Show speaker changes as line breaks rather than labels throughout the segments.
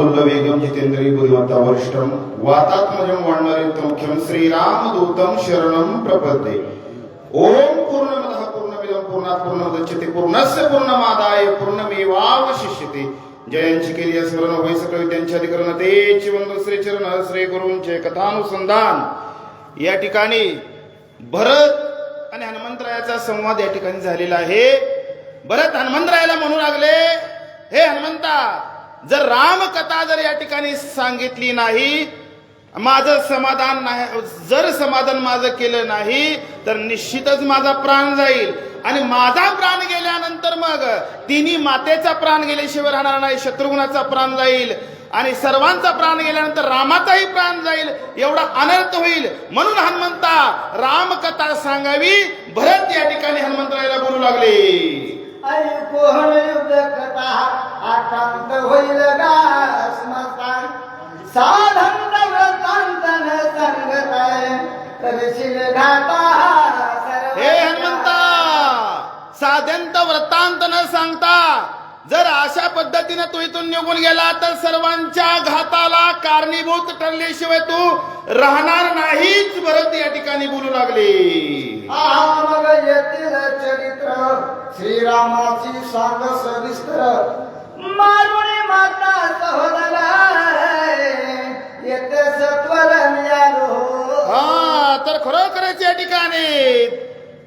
वक्रतुल्ल वेगम जितेंद्रिय बुद्धिमत्ता वरिष्ठम वातात्मजम वर्णरितमुख्यम श्रीरामदूतम शरणम प्रपद्ये। ओम विदम पूर्णमिदं पूर्णात् पूर्णमुदच्यते पूर्णस्य पूर्णमादाय पूर्णमेवावशिष्यते। जयांची केली स्मरण वय सकळ विद्यांचे अधिकरण ते चिवंद श्री चरण श्री गुरूंचे कथानुसंधान या ठिकाणी भरत आणि हनुमंतरायाचा संवाद या ठिकाणी झालेला आहे. भरत हनुमंतरायाला म्हणू लागले हे हनुमंता जर रामकथा जर या ठिकाणी सांगितली नाही माझं समाधान नाही जर समाधान माझं केलं नाही तर निश्चितच माझा प्राण जाईल. आणि माझा प्राण गेल्यानंतर मग तिन्ही मातेचा प्राण गेल्याशिवाय राहणार नाही शत्रुघ्नाचा प्राण जाईल. आणि सर्वांचा प्राण गेल्यानंतर रामाचाही प्राण जाईल एवढा अनर्थ होईल. म्हणून हनुमंता रामकथा सांगावी भरत या ठिकाणी हनुमंतरायला बोलू लागले.
कथा आकांत होईल साधन वृत्तांतन संगताय करशील घाता
हे हनुमंता साध्यंत वृत्तांत न सांगता जर अशा पद्धतीने तू इथून निघून गेला तर सर्वांच्या घाताला कारणीभूत ठरल्याशिवाय तू राहणार नाहीच भरत या ठिकाणी बोलू लागले.
मग चरित्र. श्रीरामाची सांग सविस्तर
हा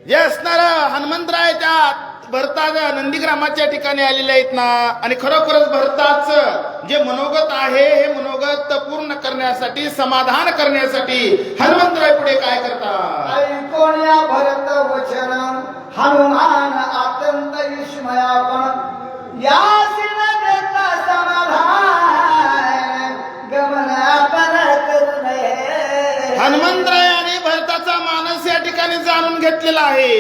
जे असणार हनुमंतराय त्या भरता नंदीग्रामाच्या ठिकाणी आलेले आहेत ना. आणि खरोखरच भरताच जे मनोगत आहे हे मनोगत पूर्ण करण्यासाठी समाधान करण्यासाठी हनुमंतराय पुढे काय करतात? घेतलेला आहे.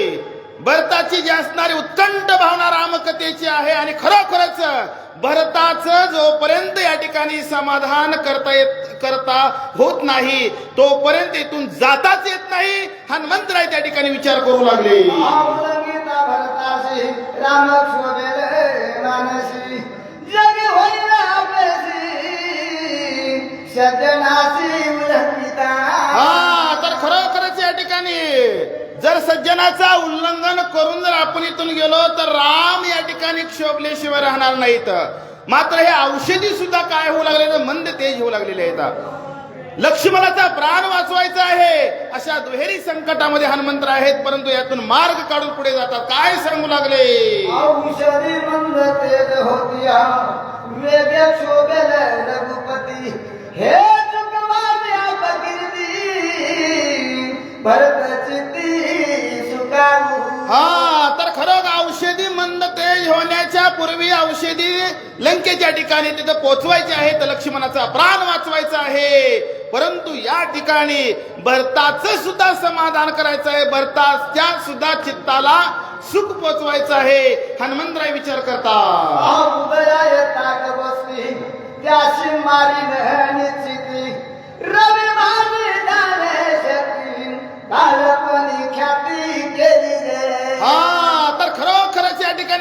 भरताची जी असणारी उत्कंठ भावना रामकथेची आहे आणि खरोखरच भरताचं जोपर्यंत या ठिकाणी समाधान करता येत करता होत नाही तोपर्यंत इथून जाताच येत नाही. हनुमंतराय त्या ठिकाणी विचार करू लागले. हा तर खरोखरच या ठिकाणी जर सज्जनाचा उल्लंघन करून जर आपण इथून गेलो तर राम या ठिकाणी क्षोभल्याशिवाय राहणार नाहीत मात्र हे औषधी सुद्धा काय होऊ लागले तर मंद तेज होऊ लागलेले आहेत. लक्ष्मणाचा प्राण वाचवायचा आहे. अशा दुहेरी संकटामध्ये हनुमंत्र आहेत परंतु यातून मार्ग काढून पुढे जातात. काय सांगू लागले?
रघुपती. हे भरत
हा तर खरं औषधी मंद तेज होण्याच्या पूर्वी औषधी लंकेच्या ठिकाणी तिथं पोचवायचे आहे तर लक्ष्मणाचा प्राण वाचवायचा आहे. परंतु या ठिकाणी भरताचं सुद्धा समाधान करायचं आहे भरताच्या सुद्धा चित्ताला सुख पोचवायचं आहे. हनुमंतराय विचार करता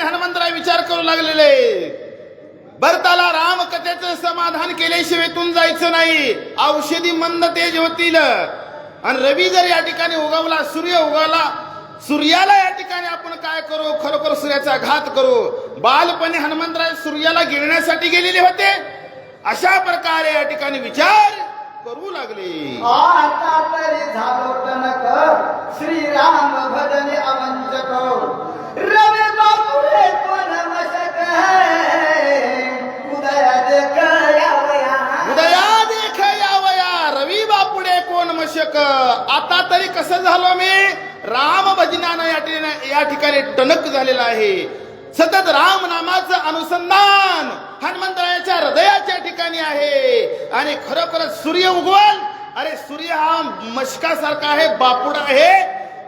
हनुमंतराय विचार करू लागलेले. भरताला रामकथेचं समाधान केल्याशिवाय इथून जायचं नाही. औषधी मंद तेज होतील. आणि रवी जर या ठिकाणी उगवला सूर्य उगवला सूर्याला या ठिकाणी आपण काय करू? खरोखर सूर्याचा घात करू. बालपणी हनुमंतराय सूर्याला गिळण्यासाठी गेलेले होते. अशा प्रकारे या ठिकाणी विचार करू लागले.
आता तरी झालो श्रीराम भजने अवंचक
आता तरी कसं झालो मी? राम भजनानं या ठिकाणी या ठिकाणी टणक झालेला आहे. सतत राम नामाचं अनुसंधान हनुमंतरायाच्या हृदयाच्या ठिकाणी आहे. आणि खरोखरच सूर्य उगवल. अरे सूर्य हा मशकासारखा आहे बापुडा आहे.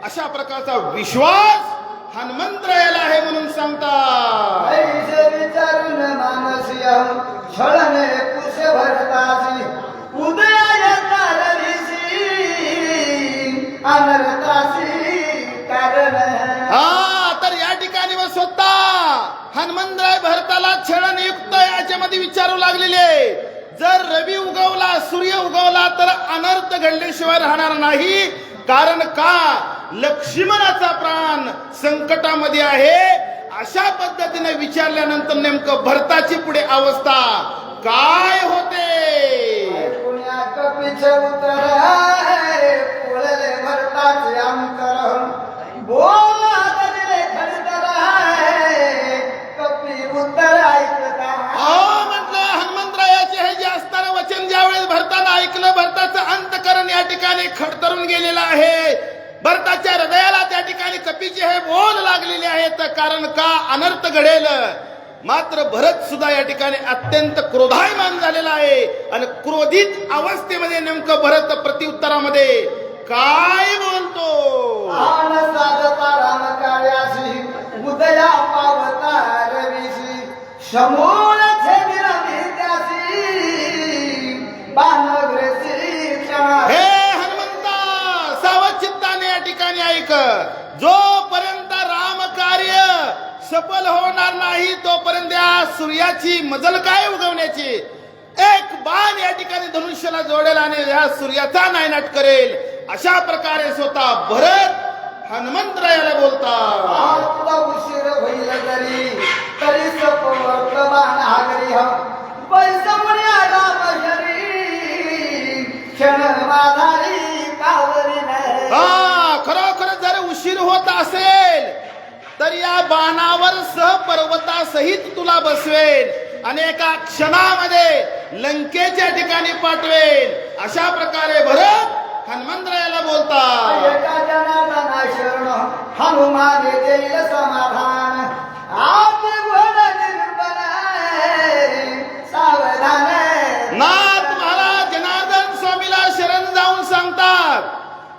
अशा प्रकारचा विश्वास हनुमंतरायाला आहे म्हणून सांगतात.
ऐसे विचारून मानसीय छळणे कुश उदया अनरतासी कारण.
हा तर या ठिकाणी व स्वतः हनुमंतराय भरताला छळणयुक्त याच्यामध्ये विचार विचारू लागलेले जर रवी उगवला सूर्य उगवला तर अनर्थ घडल्याशिवाय राहणार नाही. कारण का? लक्ष्मणाचा प्राण संकटामध्ये आहे. अशा पद्धतीने विचारल्यानंतर नेमकं भरताची पुढे अवस्था काय होते?
पुण्या कपीचे उतर पोळले
अहो म्हटलं हनुमंतरायाचे हे जे असताना वचन ज्यावेळेस भरताना ऐकलं भरताचं अंतकरण या ठिकाणी खडतरून गेलेलं आहे. भरताच्या हृदयाला त्या ठिकाणी कपीचे हे बोल लागलेले आहेत. कारण का? अनर्थ घडेल. मात्र भरत सुद्धा या ठिकाणी अत्यंत क्रोधायमान झालेला आहे. आणि क्रोधित अवस्थेमध्ये नेमकं भरत प्रत्युत्तरामध्ये काय बोलतो?
आन
सफल होणार नाही तोपर्यंत या सूर्याची मजल काय उगवण्याची? एक बाण या ठिकाणी धनुष्याला जोडेल आणि या सूर्याचा नायनाट करेल. अशा प्रकारे स्वतः भरत हनुमंतरायाला बोलतात.
उशीर होईल तरी हागरी ह. राम शरी क्षण माधारी
हा खरोखर जर उशीर होत असेल तर या बाणावर सहपर्वतासहित तुला बसवेल आणि एका क्षणामध्ये लंकेच्या ठिकाणी पाठवेल अशा प्रकारे भरत हनुमंतरायाला बोलतात.
एका शरण हनुमान देईल समाधान आप सावधान.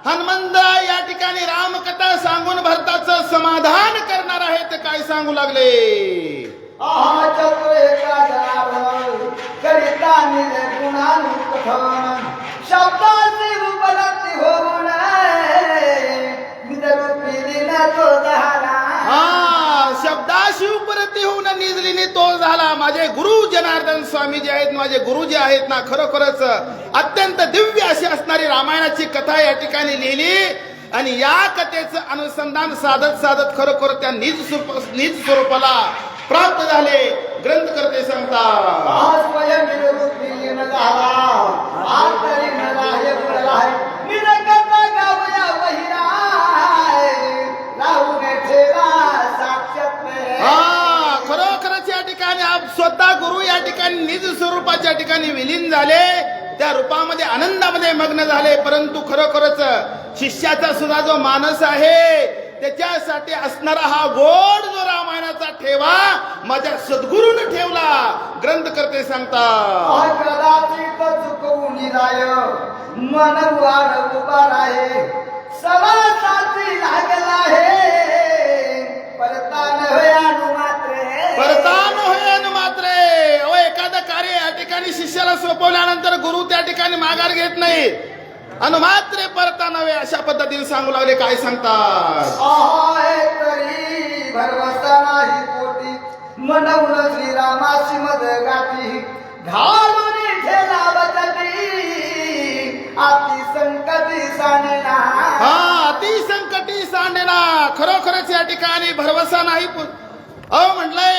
हनुमंतराय या ठिकाणी रामकथा सांगून भरताचं समाधान करणार आहेत. काय सांगू लागले?
आहा शब्दाची उपलब्धी होऊन तो
हा निजलीने तो झाला. माझे गुरु जनार्दन स्वामी जे आहेत माझे गुरु जे आहेत ना खरोखरच अत्यंत दिव्य अशी रामायणाची कथा या ठिकाणी लिहिली आणि या कथेचं अनुसंधान साधत साधत खरोखर त्या निज स्वरूप निज स्वरूपाला प्राप्त झाले. ग्रंथकर्ते सांगतात
आज स्वयं निरूपी दिन झाला. आज तरी न राहे पुढलाय निरकता गावया वहिराय राहून ठेवा साक्षात में.
हा खरोखरच या ठिकाणी आप स्वतः गुरु या ठिकाणी निज स्वरूपाच्या ठिकाणी विलीन झाले. त्या रूपामध्ये आनंदामध्ये मग्न झाले. परंतु खरोखरच शिष्याचा सुद्धा जो मानस आहे त्याच्यासाठी असणारा हा गोड जो रामायणाचा ठेवा माझ्या सद्गुरूने ठेवला. ग्रंथ करते सांगतात
कदाचित चुकवून जाय मन वाढ उभा राहे लागला
ठिकाणी शिष्याला सोपवल्यानंतर गुरु त्या ठिकाणी माघार घेत नाही. आणि मात्रे परता नव्हे अशा पद्धतीने सांगू लागले. काय सांगतात?
श्रीरामाची गाठी.
हा अति संकटी सांडेना खरोखरच या ठिकाणी भरवसा नाही अहो म्हटलंय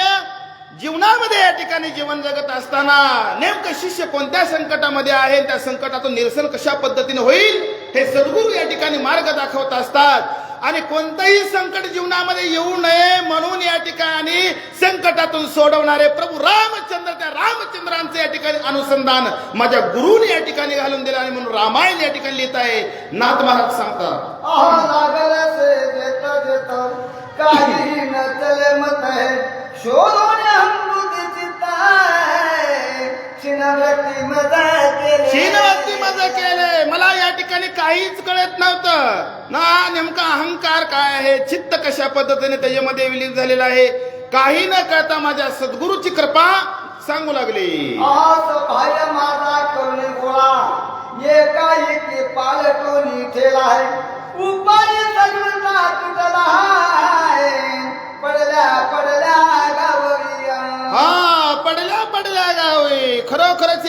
जीवनामध्ये या ठिकाणी जीवन जगत असताना नेमकं शिष्य कोणत्या संकटामध्ये आहे? त्या संकटातून निरसन कशा पद्धतीने होईल? हे सद्गुरू या ठिकाणी मार्ग दाखवत असतात. आणि कोणतंही संकट जीवनामध्ये येऊ नये म्हणून या ठिकाणी संकटातून सोडवणारे प्रभू रामचंद्र त्या रामचंद्रांचं या ठिकाणी अनुसंधान माझ्या गुरुने या ठिकाणी घालून दिलं आणि म्हणून रामायण या ठिकाणी लिहित आहे. नाथ महाराज सांगतात.
काही शोधून शिनवती मजा केले.
शीनवती मला या ठिकाणी काहीच कळत नव्हतं. ना नेमका अहंकार काय आहे? चित्त कशा पद्धतीने त्याच्यामध्ये विलीन झालेला आहे? काही न कळता माझ्या सद्गुरूची कृपा सांगू लागली.
आस भाय माझा करुणी गोळा. एकाएकी पालटून ठेला आहे. उपाय सगळा तुटला आहे. पडल्या पडल्या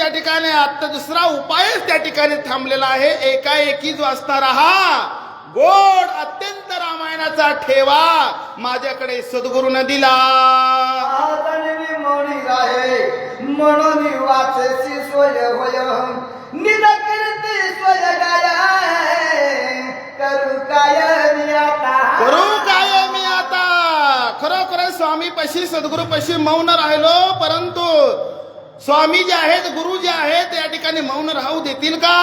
त्या ठिकाणी आता दुसरा उपायच त्या ठिकाणी थांबलेला आहे. एकाएकी जो असणारा हा गोड अत्यंत रामायणाचा ठेवा. माझ्याकडे सद्गुरूनं दिला.
राहे. म्हणून वाचेसी सोय होय. निज कीर्ती सोय गाय करू काय मी आता?
करू काय मी आता? खरोखर स्वामी पशी सद्गुरू पशी मौन राहिलो परंतु स्वामी जे आहेत गुरु जे आहेत या ठिकाणी मौन राहू देतील का?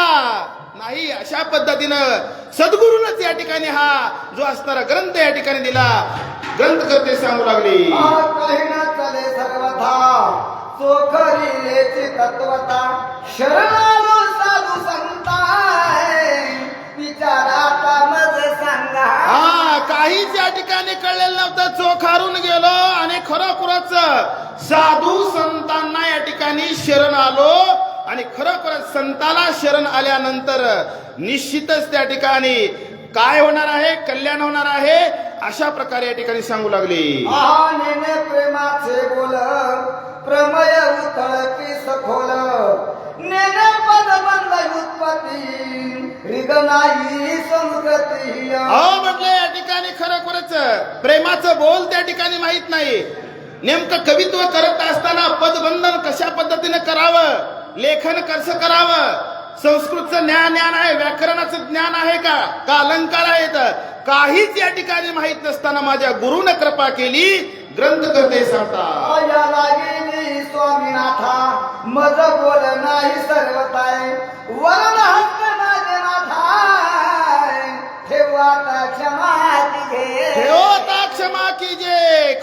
नाही अशा पद्धतीनं सद्गुरूनच या ठिकाणी हा जो असणारा ग्रंथ या ठिकाणी दिला. ग्रंथ करते सांगू लागली.
चले सर्वथा तत्वता शरणालो साधू संताय विचाराता मज सांगा
हा काहीच या ठिकाणी कळलेलं नव्हतं. चोखारून गेलो आणि खरोखरच साधू संतांना या ठिकाणी शरण आलो. आणि खरोखरच संताला शरण आल्यानंतर निश्चितच त्या ठिकाणी काय होणार आहे? कल्याण होणार आहे? अशा प्रकारे या ठिकाणी सांगू लागले.
प्रेमाचे बोल प्रमय की सखोल. नेने पद बंद उत्पत्ती रिगनाई संस्कृती.
म्हटलं या ठिकाणी खरोखरच प्रेमाचं बोल त्या ठिकाणी माहीत नाही. नेमकं कवित्व करत असताना पदबंधन कशा पद्धतीने करावं? लेखन कसं करावं? संस्कृतचं ज्ञान ज्ञान आहे व्याकरणाचं ज्ञान आहे का? का अलंकार आहेत? काहीच या ठिकाणी माहीत नसताना माझ्या गुरुनं कृपा केली ग्रंथ करते सांगता
या लागेली स्वामीनाथा मज बोल नाही सर्वताय. वरण हस्त नाथाय ठेवाता क्षमा
ठेवता क्षमा कीजे?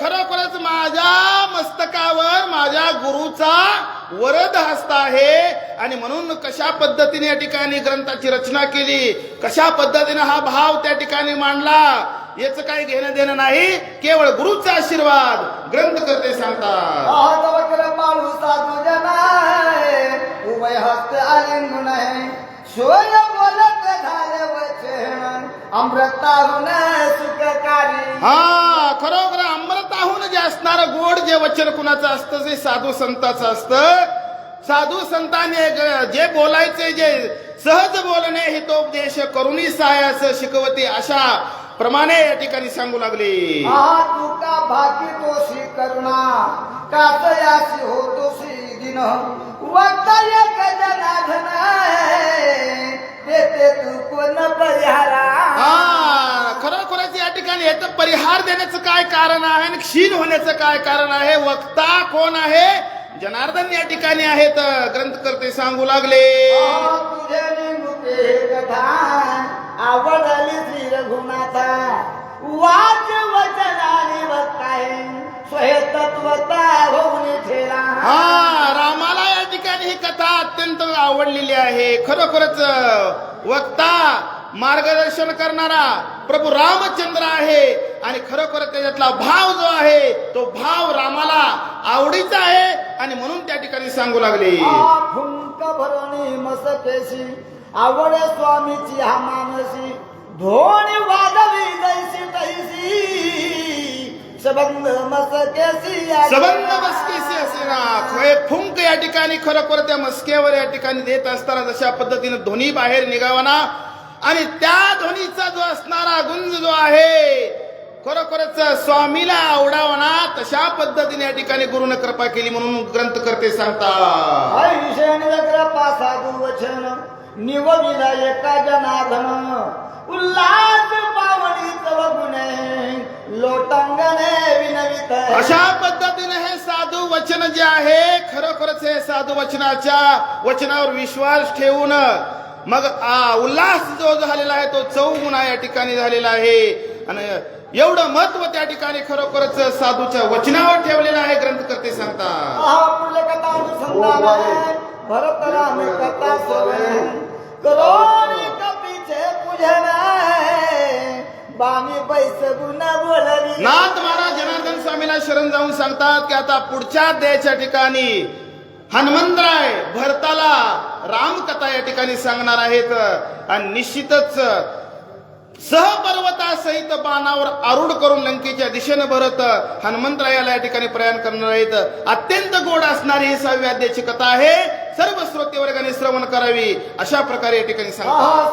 खरोखरच माझ्या मस्तकावर माझ्या गुरुचा वरद हस्त आहे. आणि म्हणून कशा पद्धतीने या ठिकाणी ग्रंथाची रचना केली कशा पद्धतीने हा भाव त्या ठिकाणी मांडला याच काही घेणं देणं नाही केवळ गुरुचा आशीर्वाद ग्रंथ करते सांगतात.
वक्र उभय हस्त आलिंगुन आहे बोलत झाले वचन सुखकारी
हा असणारं गोड जे वचन कुणाचं असतं ते साधू संताचं असतं साधू संतांनी जे बोलायचे जे सहज बोलणे हितोपदेश करुणी सायास शिकवते अशा प्रमाणे या ठिकाणी सांगू लागले.
आहा तुका भागी तोशी करुणा कातयासी होतोशी दिन वक्ता
ठिकाणी याचं परिहार देण्याचं काय कारण आहे आणि क्षीण होण्याचं काय कारण आहे? वक्ता कोण आहे? जनार्दन या ठिकाणी आहेत. ग्रंथकर्ते सांगू लागले.
कथा आवडली श्री रघुनाथा वाच वचनाने वक्ताय होऊन ठेला
हा रामाला या ठिकाणी ही कथा अत्यंत आवडलेली आहे. खरोखरच वक्ता मार्गदर्शन करणारा प्रभू रामचंद्र आहे. आणि खरोखर त्याच्यातला भाव जो आहे तो भाव रामाला आवडीचा आहे. आणि म्हणून त्या ठिकाणी सांगू लागले.
भरणी मसकेशी आवड स्वामीची हा मानसी धोणी वादवी जैसी तैसी. सबंध मसकेशी या
सबंध मस्केसी असे ना खय फुंक या ठिकाणी खरोखर त्या मस्क्यावर या ठिकाणी देत असताना जशा पद्धतीने ध्वनी बाहेर निघावा आणि त्या ध्वनीचा जो असणारा गुंज जो आहे खरोखरच स्वामीला आवडावा ना तशा पद्धतीने या ठिकाणी गुरुनं कृपा केली म्हणून ग्रंथ करते सांगतात
ऐशण कृपा साधू वचन निवविला एका उल्हास गुणे लोटांगणे विनवित.
अशा पद्धतीने हे साधू वचन जे आहे खरोखरच हे साधू वचनाच्या वचनावर विश्वास ठेवून मग आ, उल्हास जो झालेला आहे तो चौगुणा या ठिकाणी झालेला आहे. आणि एवढं महत्त्व त्या ठिकाणी खरोखरच साधूच्या वचनावर ठेवलेलं आहे ग्रंथकर्ते सांगतात.
भरत
नाथ महाराज जनार्दन स्वामीला शरण जाऊन सांगतात की आता पुढच्या द्यायच्या ठिकाणी हनुमंतराय भरताला रामकथा या ठिकाणी सांगणार आहेत. आणि निश्चितच सहपर्वतासहित बाणावर आरूढ करून लंकेच्या दिशेने भरत हनुमंतरायाला या ठिकाणी प्रयाण करणार आहेत. अत्यंत गोड असणारी ही सहाव्याध्याची कथा आहे. सर्व श्रोते वर्गाने श्रवण करावी. अशा प्रकारे या ठिकाणी सांगतात.